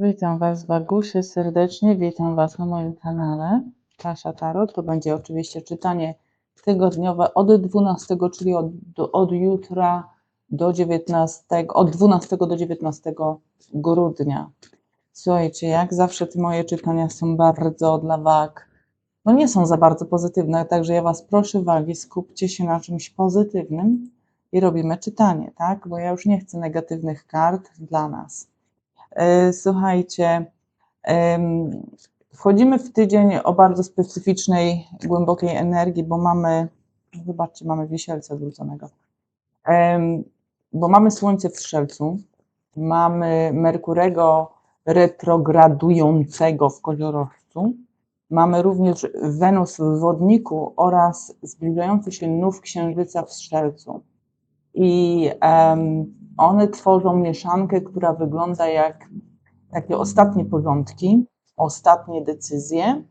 Witam Was, Wagusie, serdecznie. Witam Was na moim kanale. Kasia Tarot. To będzie oczywiście czytanie tygodniowe od 12, czyli od, od jutra do 19, od 12 do 19 grudnia. Słuchajcie, jak zawsze te moje czytania są bardzo dla Wag. No nie są za bardzo pozytywne, także ja Was proszę, Wagi, skupcie się na czymś pozytywnym i robimy czytanie, tak? Bo ja już nie chcę negatywnych kart dla nas. E, Słuchajcie, wchodzimy w tydzień o bardzo specyficznej, głębokiej energii, bo mamy, zobaczcie, mamy wisielca odwróconego, Em, bo mamy Słońce w Strzelcu, mamy Merkurego retrogradującego w Koziorożcu, mamy również Wenus w Wodniku oraz zbliżający się nów Księżyca w Strzelcu. I one tworzą mieszankę, która wygląda jak takie ostatnie porządki, ostatnie decyzje,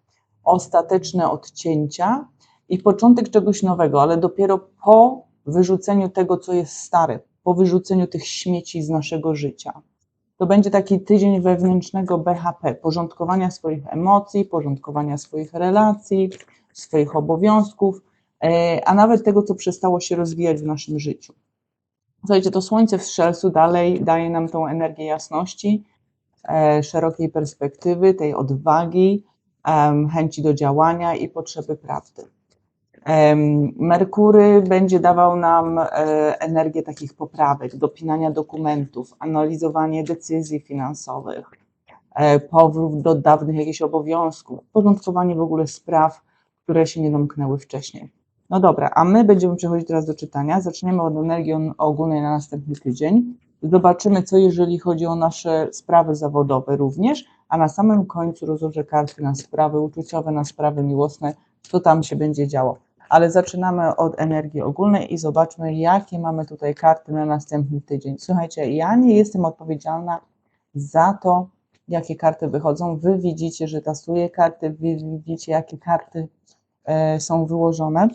ostateczne odcięcia i początek czegoś nowego, ale dopiero po wyrzuceniu tego, co jest stare, po wyrzuceniu tych śmieci z naszego życia. To będzie taki tydzień wewnętrznego BHP, porządkowania swoich emocji, porządkowania swoich relacji, swoich obowiązków, e, a nawet tego, co przestało się rozwijać w naszym życiu. Słuchajcie, to słońce w strzelcu dalej daje nam tą energię jasności, e, szerokiej perspektywy, tej odwagi, chęci do działania i potrzeby prawdy. Merkury będzie dawał nam e, energię takich poprawek, dopinania dokumentów, analizowanie decyzji finansowych, e, powrót do dawnych jakichś obowiązków, porządkowanie w ogóle spraw, które się nie domknęły wcześniej. No dobra, a my będziemy przechodzić teraz do czytania. Zaczniemy od energii ogólnej na następny tydzień. Zobaczymy, co jeżeli chodzi o nasze sprawy zawodowe również, a na samym końcu rozłożę karty na sprawy uczuciowe, na sprawy miłosne, co tam się będzie działo. Ale zaczynamy od energii ogólnej i zobaczmy, jakie mamy tutaj karty na następny tydzień. Słuchajcie, ja nie jestem odpowiedzialna za to, jakie karty wychodzą. Wy widzicie, że tasuję karty, wy widzicie, jakie karty e, są wyłożone.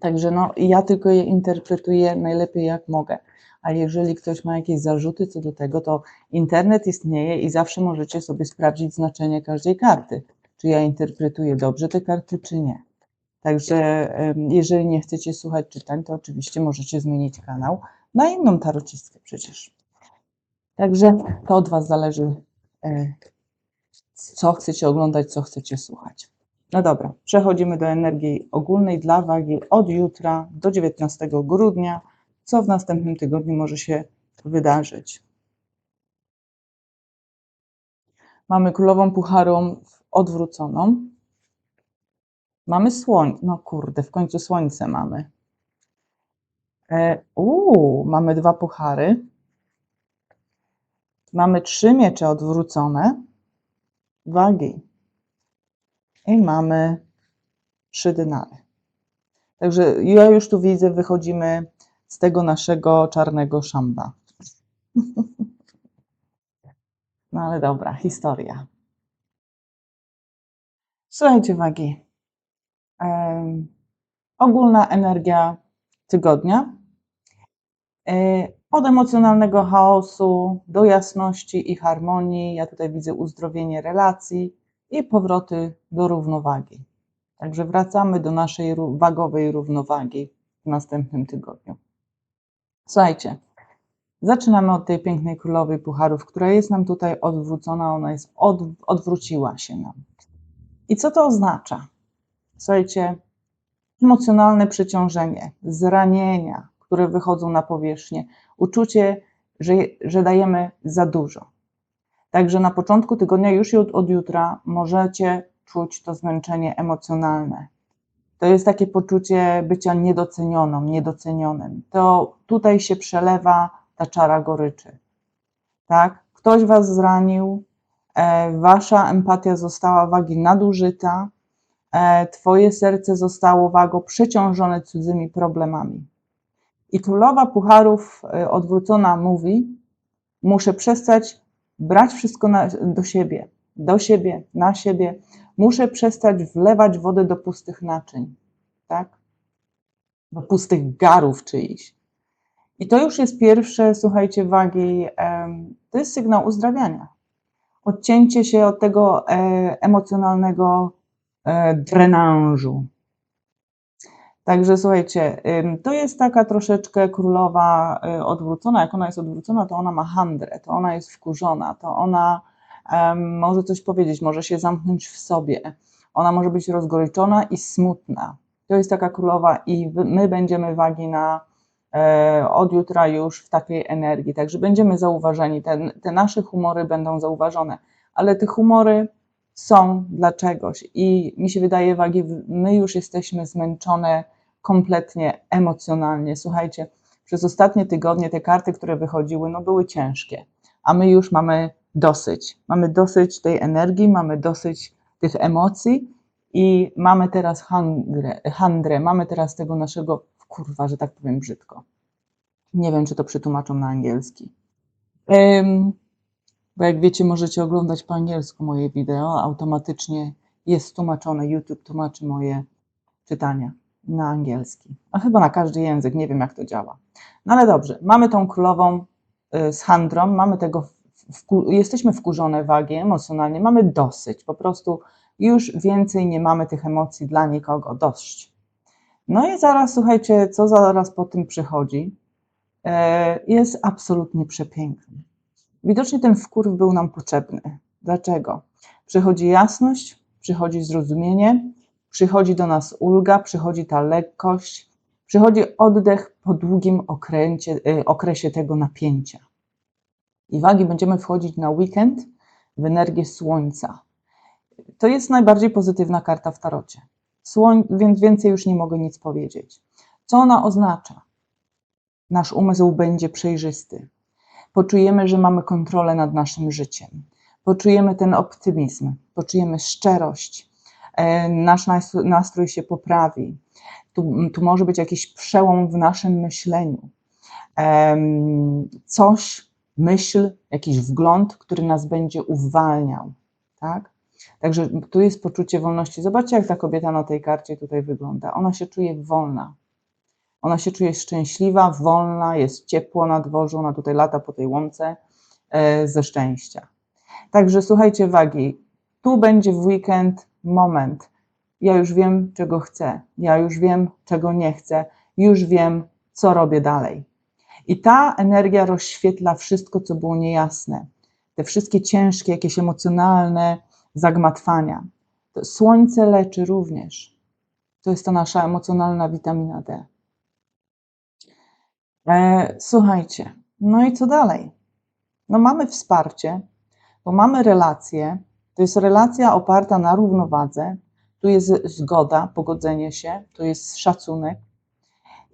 Także no, ja tylko je interpretuję najlepiej jak mogę. A jeżeli ktoś ma jakieś zarzuty co do tego, to internet istnieje i zawsze możecie sobie sprawdzić znaczenie każdej karty. Czy ja interpretuję dobrze te karty, czy nie. Także jeżeli nie chcecie słuchać czytań, to oczywiście możecie zmienić kanał na inną tarocistkę przecież. Także to od Was zależy, e, co chcecie oglądać, co chcecie słuchać. No dobra, przechodzimy do energii ogólnej dla wagi od jutra do 19 grudnia. Co w następnym tygodniu może się wydarzyć? Mamy królową pucharów odwróconą. Mamy słońce. No kurde, w końcu słońce mamy. E, Uuu, mamy dwa puchary. Mamy trzy miecze odwrócone. Wagi. I mamy trzy dynary. Także ja już tu widzę, wychodzimy z tego naszego czarnego szamba. No ale dobra, historia. Słuchajcie, wagi. Em, ogólna energia tygodnia. E, Od emocjonalnego chaosu do jasności i harmonii. Ja tutaj widzę uzdrowienie relacji i powroty do równowagi. Także wracamy do naszej wagowej równowagi w następnym tygodniu. Słuchajcie, zaczynamy od tej pięknej królowej pucharów, która jest nam tutaj odwrócona, ona jest od, odwróciła się nam. I co to oznacza? Słuchajcie, emocjonalne przeciążenie, zranienia, które wychodzą na powierzchnię, uczucie, że, że dajemy za dużo. Także na początku tygodnia, już od, od jutra, możecie czuć to zmęczenie emocjonalne. To jest takie poczucie bycia niedocenioną, niedocenionym. To tutaj się przelewa ta czara goryczy. Tak? Ktoś was zranił, e, wasza empatia została wagi nadużyta, e, twoje serce zostało wago przeciążone cudzymi problemami. I królowa pucharów e, odwrócona mówi: Muszę przestać brać wszystko na, do siebie, do siebie, na siebie. Muszę przestać wlewać wodę do pustych naczyń, tak? Do pustych garów czyichś. I to już jest pierwsze, słuchajcie, wagi, to jest sygnał uzdrawiania. odcięcie się od tego e, emocjonalnego e, drenażu. Także słuchajcie, to jest taka troszeczkę królowa y, odwrócona. Jak ona jest odwrócona, to ona ma handrę, to ona jest wkurzona, to ona em, może coś powiedzieć, może się zamknąć w sobie. Ona może być rozgoryczona i smutna. To jest taka królowa i my będziemy wagi na e, od jutra już w takiej energii. Także będziemy zauważeni, te, te nasze humory będą zauważone, ale te humory są dla czegoś i mi się wydaje, wagi, my już jesteśmy zmęczone kompletnie emocjonalnie. Słuchajcie, przez ostatnie tygodnie te karty, które wychodziły, no były ciężkie, a my już mamy dosyć. Mamy dosyć tej energii, mamy dosyć tych emocji i mamy teraz handrę, handrę mamy teraz tego naszego, kurwa, że tak powiem brzydko. Nie wiem, czy to przetłumaczą na angielski. Ym, bo jak wiecie, możecie oglądać po angielsku moje wideo, automatycznie jest tłumaczone, YouTube tłumaczy moje czytania na angielski. A chyba na każdy język, nie wiem jak to działa. No ale dobrze, mamy tą królową y, z handrą, mamy tego, wku, jesteśmy wkurzone wagi emocjonalnie, mamy dosyć, po prostu już więcej nie mamy tych emocji dla nikogo, dość. No i zaraz, słuchajcie, co zaraz po tym przychodzi, e, jest absolutnie przepiękny. Widocznie ten wkurw był nam potrzebny. Dlaczego? Przychodzi jasność, przychodzi zrozumienie, przychodzi do nas ulga, przychodzi ta lekkość, przychodzi oddech po długim okręcie, y, okresie tego napięcia. I wagi będziemy wchodzić na weekend w energię słońca. To jest najbardziej pozytywna karta w tarocie. Słoń, więc więcej już nie mogę nic powiedzieć. Co ona oznacza? Nasz umysł będzie przejrzysty. Poczujemy, że mamy kontrolę nad naszym życiem. Poczujemy ten optymizm, poczujemy szczerość. E, Nasz nas- nastrój się poprawi. Tu, tu może być jakiś przełom w naszym myśleniu. Coś, myśl, jakiś wgląd, który nas będzie uwalniał. Tak? Także tu jest poczucie wolności. Zobaczcie, jak ta kobieta na tej karcie tutaj wygląda. Ona się czuje wolna. Ona się czuje szczęśliwa, wolna, jest ciepło na dworzu, ona tutaj lata po tej łące e, ze szczęścia. Także słuchajcie, wagi, tu będzie w weekend moment. Ja już wiem, czego chcę, ja już wiem, czego nie chcę, już wiem, co robię dalej. I ta energia rozświetla wszystko, co było niejasne. Te wszystkie ciężkie, jakieś emocjonalne zagmatwania. To słońce leczy również. To jest ta nasza emocjonalna witamina D. E, słuchajcie, no i co dalej? No mamy wsparcie, bo mamy relacje. To jest relacja oparta na równowadze. Tu jest zgoda, pogodzenie się, tu jest szacunek.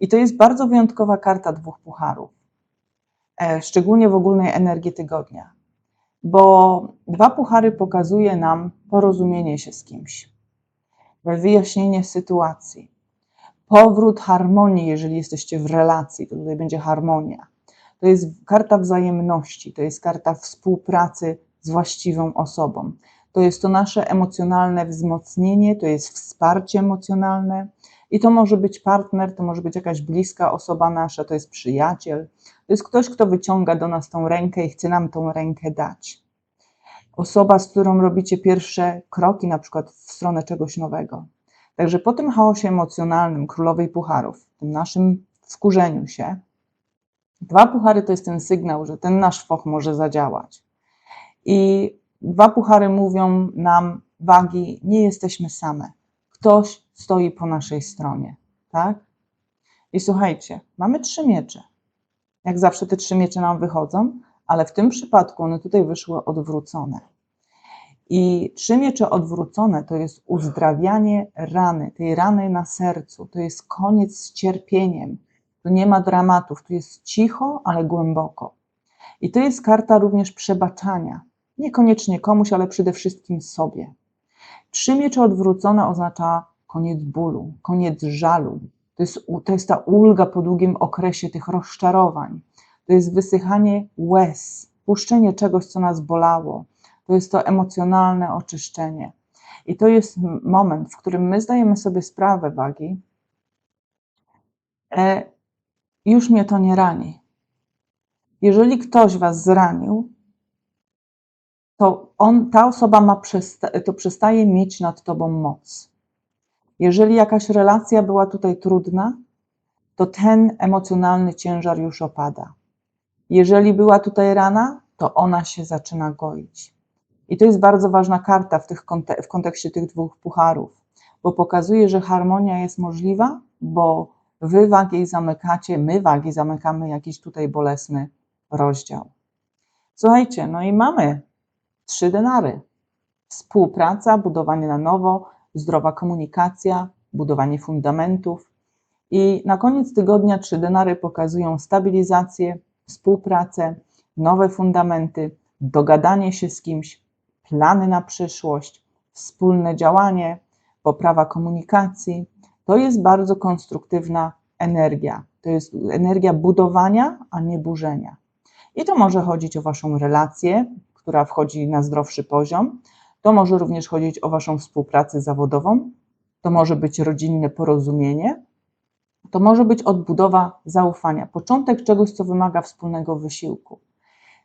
I to jest bardzo wyjątkowa karta dwóch pucharów, e, szczególnie w ogólnej energii tygodnia, bo dwa puchary pokazuje nam porozumienie się z kimś, wyjaśnienie sytuacji, powrót harmonii, jeżeli jesteście w relacji, to tutaj będzie harmonia. To jest karta wzajemności, to jest karta współpracy z właściwą osobą. To jest to nasze emocjonalne wzmocnienie, to jest wsparcie emocjonalne i to może być partner, to może być jakaś bliska osoba nasza, to jest przyjaciel, to jest ktoś, kto wyciąga do nas tą rękę i chce nam tą rękę dać. Osoba, z którą robicie pierwsze kroki, na przykład w stronę czegoś nowego. Także po tym chaosie emocjonalnym królowej pucharów, tym naszym wkurzeniu się, dwa puchary to jest ten sygnał, że ten nasz foch może zadziałać. I dwa puchary mówią nam, wagi, nie jesteśmy same. Ktoś stoi po naszej stronie, tak? I słuchajcie, mamy trzy miecze. Jak zawsze te trzy miecze nam wychodzą, ale w tym przypadku one tutaj wyszły odwrócone. I trzy miecze odwrócone to jest uzdrawianie rany, tej rany na sercu, to jest koniec z cierpieniem. Tu nie ma dramatów, tu jest cicho, ale głęboko. I to jest karta również przebaczania. Niekoniecznie komuś, ale przede wszystkim sobie. Trzy miecze odwrócone oznacza koniec bólu, koniec żalu. To jest, to jest ta ulga po długim okresie tych rozczarowań. To jest wysychanie łez, puszczenie czegoś, co nas bolało. To jest to emocjonalne oczyszczenie. I to jest moment, w którym my zdajemy sobie sprawę wagi, e, już mnie to nie rani. Jeżeli ktoś was zranił, to on, ta osoba ma przesta- to przestaje mieć nad tobą moc. Jeżeli jakaś relacja była tutaj trudna, to ten emocjonalny ciężar już opada. Jeżeli była tutaj rana, to ona się zaczyna goić. I to jest bardzo ważna karta w, tych w kontekście tych dwóch pucharów, bo pokazuje, że harmonia jest możliwa, bo wy wagi zamykacie, my wagi zamykamy jakiś tutaj bolesny rozdział. Słuchajcie, no i mamy trzy denary. Współpraca, budowanie na nowo, zdrowa komunikacja, budowanie fundamentów. I na koniec tygodnia trzy denary pokazują stabilizację, współpracę, nowe fundamenty, dogadanie się z kimś, plany na przyszłość, wspólne działanie, poprawa komunikacji. To jest bardzo konstruktywna energia. To jest energia budowania, a nie burzenia. I to może chodzić o Waszą relację, która wchodzi na zdrowszy poziom. To może również chodzić o Waszą współpracę zawodową. To może być rodzinne porozumienie. To może być odbudowa zaufania, początek czegoś, co wymaga wspólnego wysiłku.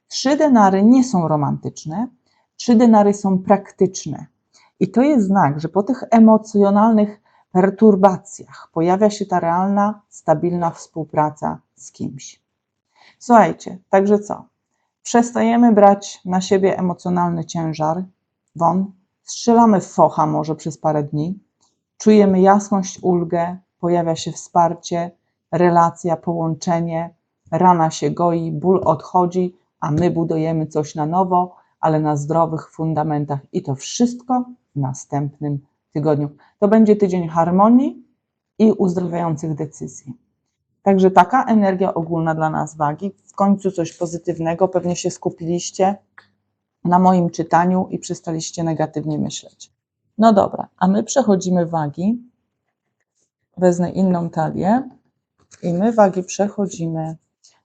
Trzy denary nie są romantyczne, trzy denary są praktyczne. I to jest znak, że po tych emocjonalnych perturbacjach pojawia się ta realna, stabilna współpraca z kimś. Słuchajcie, także co? Przestajemy brać na siebie emocjonalny ciężar, won, strzelamy w focha może przez parę dni, czujemy jasność, ulgę, pojawia się wsparcie, relacja, połączenie, rana się goi, ból odchodzi, a my budujemy coś na nowo, ale na zdrowych fundamentach i to wszystko w następnym tygodniu. To będzie tydzień harmonii i uzdrawiających decyzji. Także taka energia ogólna dla nas wagi. W końcu coś pozytywnego. Pewnie się skupiliście na moim czytaniu i przestaliście negatywnie myśleć. No dobra, a my przechodzimy wagi. Wezmę inną talię i my wagi przechodzimy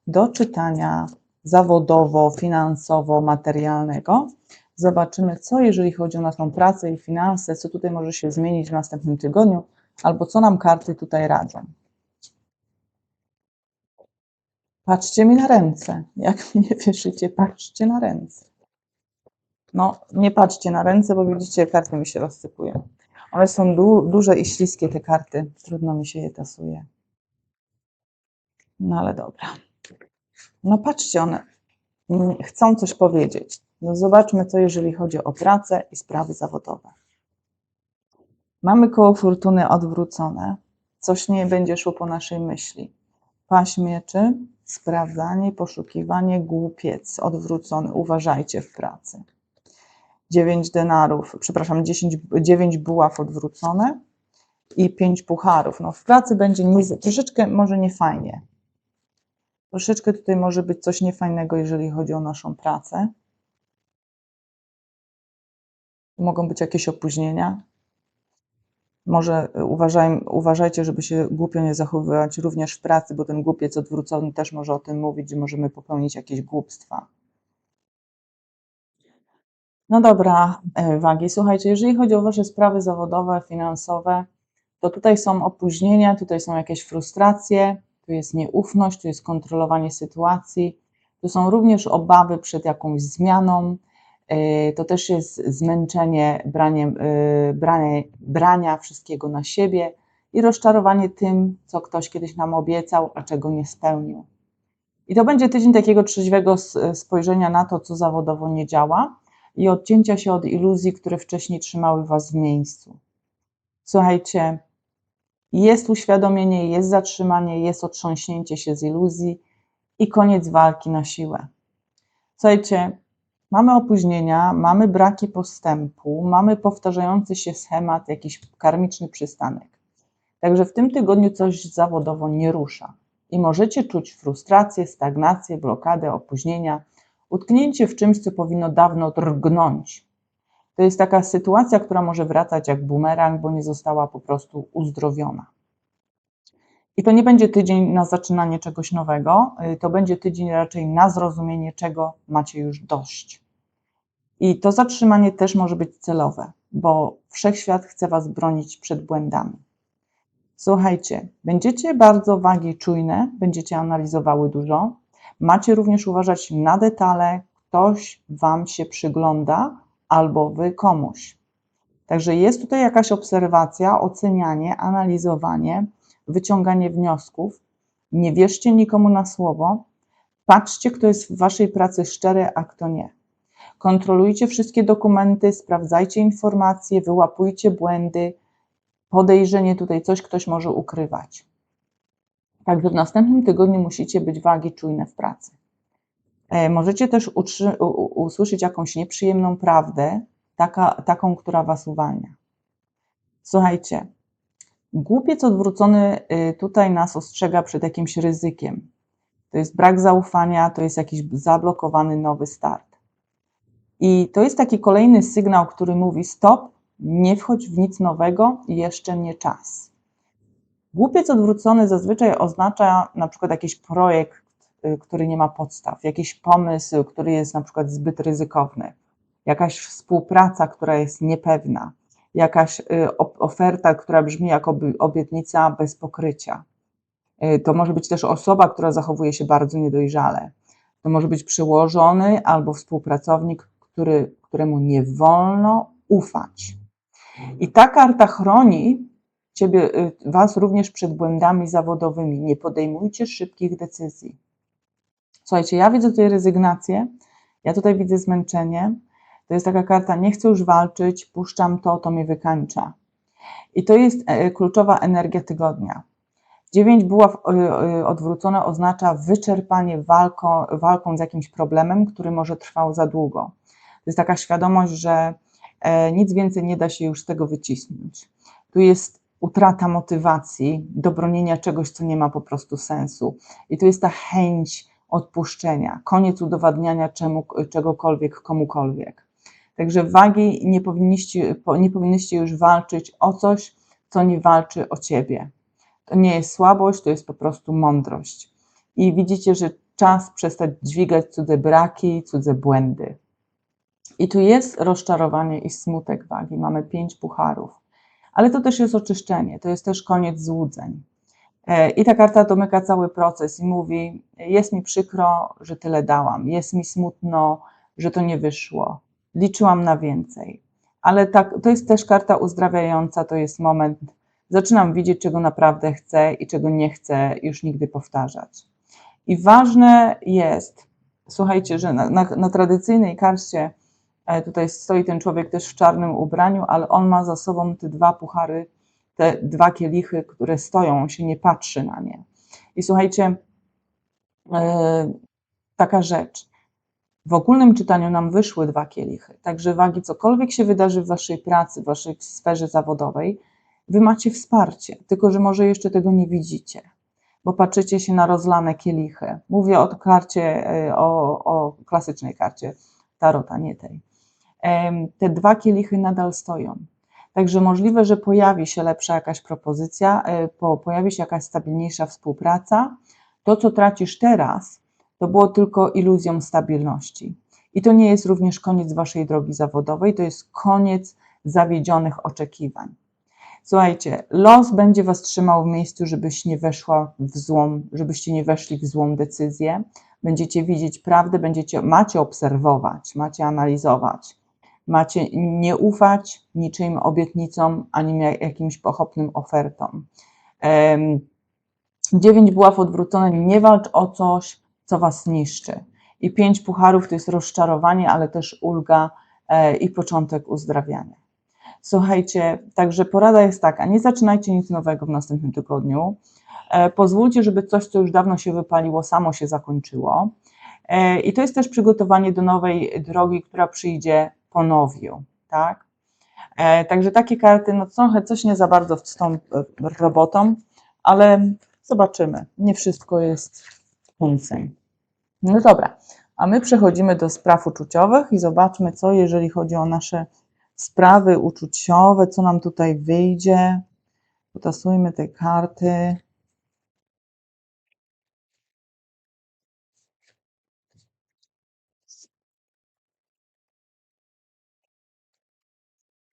do czytania zawodowo, finansowo, materialnego. Zobaczymy, co jeżeli chodzi o naszą pracę i finanse, co tutaj może się zmienić w następnym tygodniu, albo co nam karty tutaj radzą. Patrzcie mi na ręce. Jak mi nie wierzycie, patrzcie na ręce. No, nie patrzcie na ręce, bo widzicie, karty mi się rozsypują. One są du duże i śliskie, te karty. Trudno mi się je tasuje. No ale dobra. No patrzcie, one chcą coś powiedzieć. No zobaczmy, co jeżeli chodzi o pracę i sprawy zawodowe. Mamy koło fortuny odwrócone. Coś nie będzie szło po naszej myśli. Paź mieczy, sprawdzanie, poszukiwanie, głupiec, odwrócony. Uważajcie w pracy. Dziewięć denarów, przepraszam, 10, dziewięć buław odwrócone i pięć pucharów. No w pracy będzie nie, troszeczkę może niefajnie. Troszeczkę tutaj może być coś niefajnego, jeżeli chodzi o naszą pracę. Mogą być jakieś opóźnienia. Może uważaj, uważajcie, żeby się głupio nie zachowywać również w pracy, bo ten głupiec odwrócony też może o tym mówić, że możemy popełnić jakieś głupstwa. No dobra, e, wagi. Słuchajcie, jeżeli chodzi o Wasze sprawy zawodowe, finansowe, to tutaj są opóźnienia, tutaj są jakieś frustracje, tu jest nieufność, tu jest kontrolowanie sytuacji, tu są również obawy przed jakąś zmianą, e, to też jest zmęczenie braniem, e, branie, brania wszystkiego na siebie i rozczarowanie tym, co ktoś kiedyś nam obiecał, a czego nie spełnił. I to będzie tydzień takiego trzeźwego spojrzenia na to, co zawodowo nie działa i odcięcia się od iluzji, które wcześniej trzymały Was w miejscu. Słuchajcie, jest uświadomienie, jest zatrzymanie, jest otrząśnięcie się z iluzji i koniec walki na siłę. Słuchajcie, mamy opóźnienia, mamy braki postępu, mamy powtarzający się schemat, jakiś karmiczny przystanek. Także w tym tygodniu coś zawodowo nie rusza i możecie czuć frustrację, stagnację, blokadę, opóźnienia, utknięcie w czymś, co powinno dawno drgnąć. To jest taka sytuacja, która może wracać jak bumerang, bo nie została po prostu uzdrowiona. I to nie będzie tydzień na zaczynanie czegoś nowego, y, to będzie tydzień raczej na zrozumienie, czego macie już dość. I to zatrzymanie też może być celowe, bo wszechświat chce Was bronić przed błędami. Słuchajcie, będziecie bardzo wagi czujne, będziecie analizowały dużo. Macie również uważać na detale, ktoś Wam się przygląda albo Wy komuś. Także jest tutaj jakaś obserwacja, ocenianie, analizowanie, wyciąganie wniosków. Nie wierzcie nikomu na słowo. Patrzcie, kto jest w Waszej pracy szczery, a kto nie. Kontrolujcie wszystkie dokumenty, sprawdzajcie informacje, wyłapujcie błędy. Podejrzenie tutaj coś ktoś może ukrywać. Także w następnym tygodniu musicie być wagi czujne w pracy. E, możecie też usłyszeć jakąś nieprzyjemną prawdę, taka, taką, która was uwalnia. Słuchajcie, głupiec odwrócony y, tutaj nas ostrzega przed jakimś ryzykiem. To jest brak zaufania, to jest jakiś zablokowany nowy start. I to jest taki kolejny sygnał, który mówi: stop, nie wchodź w nic nowego, jeszcze nie czas. Głupiec odwrócony zazwyczaj oznacza na przykład jakiś projekt, y, który nie ma podstaw, jakiś pomysł, który jest na przykład zbyt ryzykowny, jakaś współpraca, która jest niepewna, jakaś y, oferta, która brzmi jak obietnica bez pokrycia. Y, To może być też osoba, która zachowuje się bardzo niedojrzale. To może być przełożony albo współpracownik, który, któremu nie wolno ufać. I ta karta chroni ciebie, y, Was również przed błędami zawodowymi. Nie podejmujcie szybkich decyzji. Słuchajcie, ja widzę tutaj rezygnację, ja tutaj widzę zmęczenie. To jest taka karta, nie chcę już walczyć, puszczam to, to mnie wykańcza. I to jest e, kluczowa energia tygodnia. Dziewięć buław y, y, odwrócone oznacza wyczerpanie walką, walką z jakimś problemem, który może trwał za długo. To jest taka świadomość, że e, nic więcej nie da się już z tego wycisnąć. Tu jest utrata motywacji do bronienia czegoś, co nie ma po prostu sensu. I tu jest ta chęć odpuszczenia, koniec udowadniania czemu, czegokolwiek komukolwiek. Także wagi nie powinniście, po- nie powinniście już walczyć o coś, co nie walczy o ciebie. To nie jest słabość, to jest po prostu mądrość. I widzicie, że czas przestać dźwigać cudze braki, cudze błędy. I tu jest rozczarowanie i smutek wagi. Mamy pięć pucharów. Ale to też jest oczyszczenie, to jest też koniec złudzeń. E, I ta karta domyka cały proces i mówi: Jest mi przykro, że tyle dałam, jest mi smutno, że to nie wyszło. Liczyłam na więcej. Ale tak, to jest też karta uzdrawiająca, to jest moment, zaczynam widzieć, czego naprawdę chcę i czego nie chcę już nigdy powtarzać. I ważne jest, słuchajcie, że na, na, na tradycyjnej karcie e, tutaj stoi ten człowiek też w czarnym ubraniu, ale on ma za sobą te dwa puchary, te dwa kielichy, które stoją, on się nie patrzy na nie. I słuchajcie, e, taka rzecz. W ogólnym czytaniu nam wyszły dwa kielichy. Także wagi, cokolwiek się wydarzy w waszej pracy, w waszej sferze zawodowej, wy macie wsparcie, tylko że może jeszcze tego nie widzicie, bo patrzycie się na rozlane kielichy. Mówię o karcie, e, o, o klasycznej karcie Tarota, nie tej. Te dwa kielichy nadal stoją. Także możliwe, że pojawi się lepsza jakaś propozycja, e, po, pojawi się jakaś stabilniejsza współpraca. To, co tracisz teraz, to było tylko iluzją stabilności. I to nie jest również koniec waszej drogi zawodowej, to jest koniec zawiedzionych oczekiwań. Słuchajcie, los będzie was trzymał w miejscu, żebyś nie weszła w złą, żebyście nie weszli w złą decyzję. Będziecie widzieć prawdę, będziecie, macie obserwować, macie analizować, macie nie ufać niczym obietnicom, ani jakimś pochopnym ofertom. Dziewięć buław odwrócone, nie walcz o coś, co was niszczy. I pięć pucharów to jest rozczarowanie, ale też ulga e, i początek uzdrawiania. Słuchajcie, także porada jest taka, nie zaczynajcie nic nowego w następnym tygodniu. E, Pozwólcie, żeby coś, co już dawno się wypaliło, samo się zakończyło. E, I to jest też przygotowanie do nowej drogi, która przyjdzie po nowiu, tak? Także takie karty, no trochę coś nie za bardzo z tą robotą, ale zobaczymy. Nie wszystko jest końcem. No dobra, a my przechodzimy do spraw uczuciowych i zobaczmy, co jeżeli chodzi o nasze sprawy uczuciowe, co nam tutaj wyjdzie. Potasujmy te karty.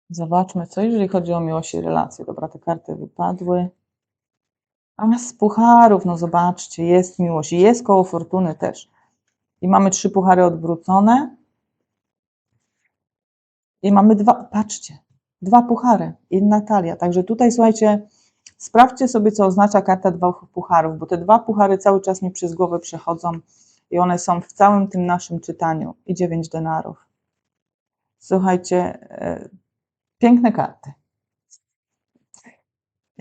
Zobaczmy, co jeżeli chodzi o miłość i relacje. Dobra, te karty wypadły. A z pucharów, no zobaczcie, jest miłość i jest koło fortuny też. I mamy trzy puchary odwrócone. I mamy dwa, patrzcie, dwa puchary, inna talia. Także tutaj słuchajcie, sprawdźcie sobie, co oznacza karta dwóch pucharów, bo te dwa puchary cały czas mi przez głowę przechodzą i one są w całym tym naszym czytaniu. I dziewięć denarów. Słuchajcie, e, piękne karty.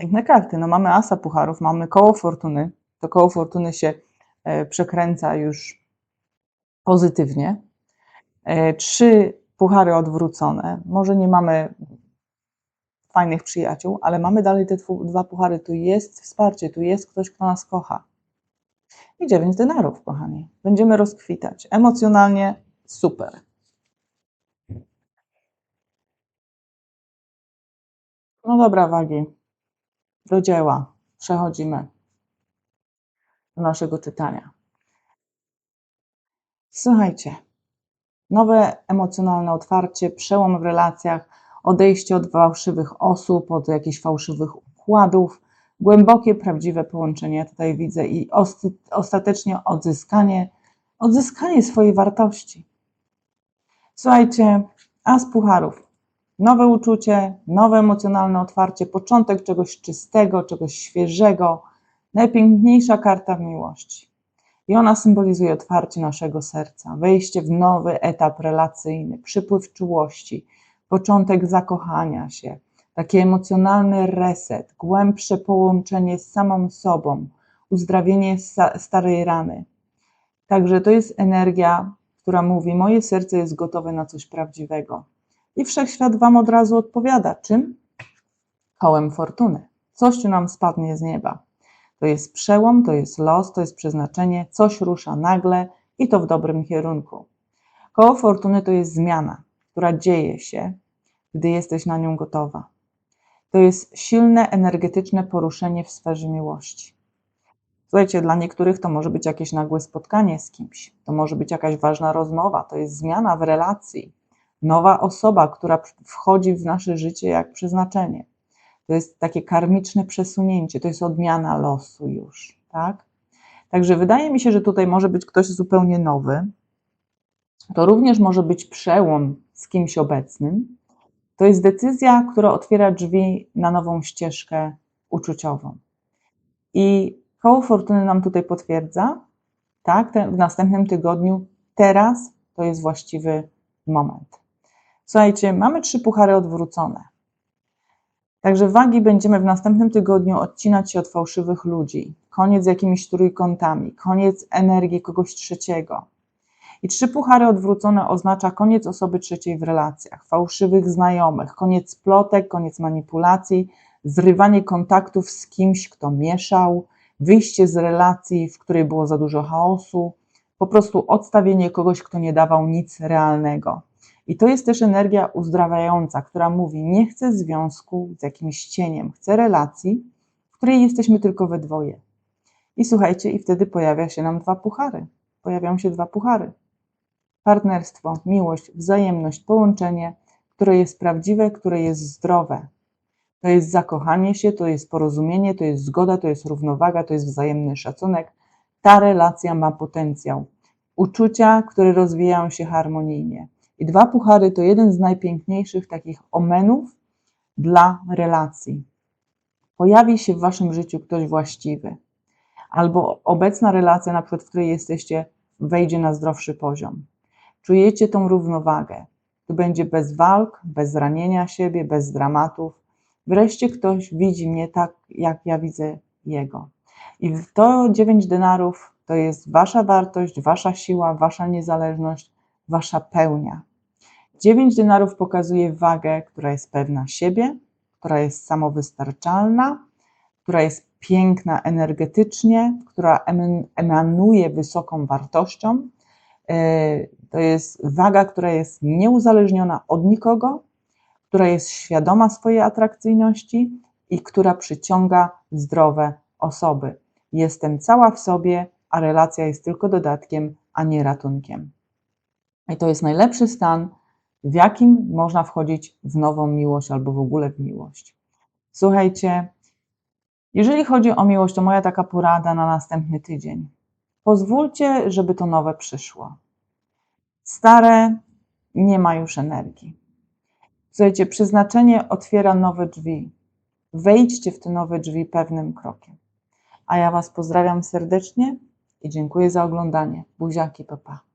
Piękne karty. No mamy asa pucharów, mamy koło fortuny. To koło fortuny się e, przekręca już pozytywnie. E, trzy puchary odwrócone. Może nie mamy fajnych przyjaciół, ale mamy dalej te dwa puchary. Tu jest wsparcie, tu jest ktoś, kto nas kocha. I dziewięć denarów, kochani. Będziemy rozkwitać. Emocjonalnie super. No dobra, wagi. Do dzieła. Przechodzimy do naszego czytania. Słuchajcie. Nowe emocjonalne otwarcie, przełom w relacjach, odejście od fałszywych osób, od jakichś fałszywych układów, głębokie, prawdziwe połączenie tutaj widzę i ostatecznie odzyskanie, odzyskanie swojej wartości. Słuchajcie, as pucharów. Nowe uczucie, nowe emocjonalne otwarcie, początek czegoś czystego, czegoś świeżego, najpiękniejsza karta miłości. I ona symbolizuje otwarcie naszego serca, wejście w nowy etap relacyjny, przypływ czułości, początek zakochania się, taki emocjonalny reset, głębsze połączenie z samą sobą, uzdrawienie starej rany. Także to jest energia, która mówi: Moje serce jest gotowe na coś prawdziwego. I wszechświat Wam od razu odpowiada. Czym? Kołem fortuny. Coś nam spadnie z nieba. To jest przełom, to jest los, to jest przeznaczenie, coś rusza nagle i to w dobrym kierunku. Koło fortuny to jest zmiana, która dzieje się, gdy jesteś na nią gotowa. To jest silne, energetyczne poruszenie w sferze miłości. Słuchajcie, dla niektórych to może być jakieś nagłe spotkanie z kimś, to może być jakaś ważna rozmowa, to jest zmiana w relacji, nowa osoba, która wchodzi w nasze życie jak przeznaczenie. To jest takie karmiczne przesunięcie, to jest odmiana losu już, tak? Także wydaje mi się, że tutaj może być ktoś zupełnie nowy. To również może być przełom z kimś obecnym. To jest decyzja, która otwiera drzwi na nową ścieżkę uczuciową. I koło fortuny nam tutaj potwierdza, tak, w następnym tygodniu, teraz to jest właściwy moment. Słuchajcie, mamy trzy puchary odwrócone. Także wagi będziemy w następnym tygodniu odcinać się od fałszywych ludzi. Koniec z jakimiś trójkątami, koniec energii kogoś trzeciego. I trzy puchary odwrócone oznacza koniec osoby trzeciej w relacjach, fałszywych znajomych, koniec plotek, koniec manipulacji, zrywanie kontaktów z kimś, kto mieszał, wyjście z relacji, w której było za dużo chaosu, po prostu odstawienie kogoś, kto nie dawał nic realnego. I to jest też energia uzdrawiająca, która mówi: Nie chcę związku z jakimś cieniem, chcę relacji, w której jesteśmy tylko we dwoje. I słuchajcie, i wtedy pojawia się nam dwa puchary. Pojawią się dwa puchary. Partnerstwo, miłość, wzajemność, połączenie, które jest prawdziwe, które jest zdrowe. To jest zakochanie się, to jest porozumienie, to jest zgoda, to jest równowaga, to jest wzajemny szacunek. Ta relacja ma potencjał. Uczucia, które rozwijają się harmonijnie. I dwa puchary to jeden z najpiękniejszych takich omenów dla relacji. Pojawi się w waszym życiu ktoś właściwy, albo obecna relacja, na przykład, w której jesteście, wejdzie na zdrowszy poziom. Czujecie tą równowagę. Tu będzie bez walk, bez ranienia siebie, bez dramatów. Wreszcie ktoś widzi mnie tak, jak ja widzę jego. I to dziewięć denarów to jest wasza wartość, wasza siła, wasza niezależność, wasza pełnia. Dziewięć denarów pokazuje wagę, która jest pewna siebie, która jest samowystarczalna, która jest piękna energetycznie, która emanuje wysoką wartością. E, to jest waga, która jest nieuzależniona od nikogo, która jest świadoma swojej atrakcyjności i która przyciąga zdrowe osoby. Jestem cała w sobie, a relacja jest tylko dodatkiem, a nie ratunkiem. I to jest najlepszy stan, w jakim można wchodzić w nową miłość albo w ogóle w miłość. Słuchajcie, jeżeli chodzi o miłość, to moja taka porada na następny tydzień. Pozwólcie, żeby to nowe przyszło. Stare nie ma już energii. Słuchajcie, przeznaczenie otwiera nowe drzwi. Wejdźcie w te nowe drzwi pewnym krokiem. A ja Was pozdrawiam serdecznie i dziękuję za oglądanie. Buziaki, papa.